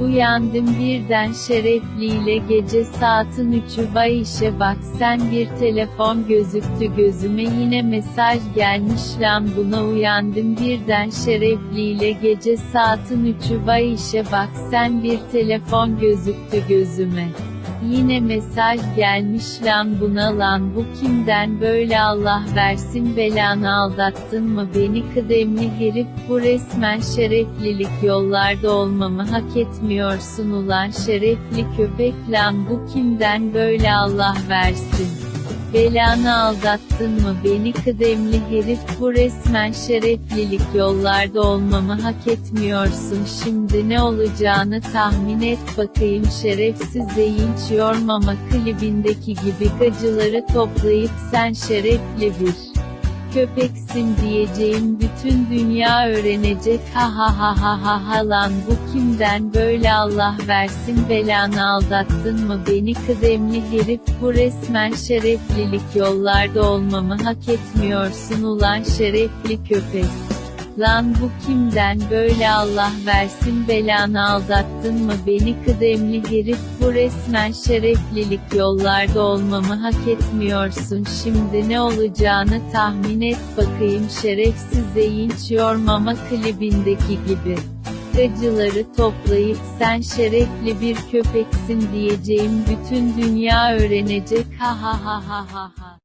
Uyandım birden şerefliyle gece saatin üçü. Vay işe bak sen bir telefon gözüktü gözüme. Yine mesaj gelmiş lan buna uyandım birden şerefliyle gece saatin üçü. Vay işe bak sen bir telefon gözüktü gözüme. Yine mesaj gelmiş lan buna lan bu kimden böyle Allah versin belanı aldattın mı beni kıdemli herif bu resmen şereflilik yollarda olmamı hak etmiyorsun ulan şerefli köpek lan bu kimden böyle Allah versin. Belanı aldattın mı beni kıdemli herif? Bu resmen şereflilik. Yollarda olmamı hak etmiyorsun. Şimdi ne olacağını tahmin et bakayım. Şerefsiz deyinç yormama klibindeki gibi gacıları toplayıp sen şerefli bir köpeksin diyeceğim bütün dünya öğrenecek ha ha ha ha ha ha lan bu kimden böyle Allah versin belanı aldattın mı beni kıdemli herif bu resmen şereflilik yollarda olmamı hak etmiyorsun ulan şerefli köpek. Lan bu kimden böyle Allah versin belanı aldattın mı beni kıdemli herif bu resmen şereflilik yollarda olmamı hak etmiyorsun şimdi ne olacağını tahmin et bakayım şerefsiz deyinç yormama klibindeki gibi. Gacıları toplayıp sen şerefli bir köpeksin diyeceğim bütün dünya öğrenecek ha ha ha ha ha.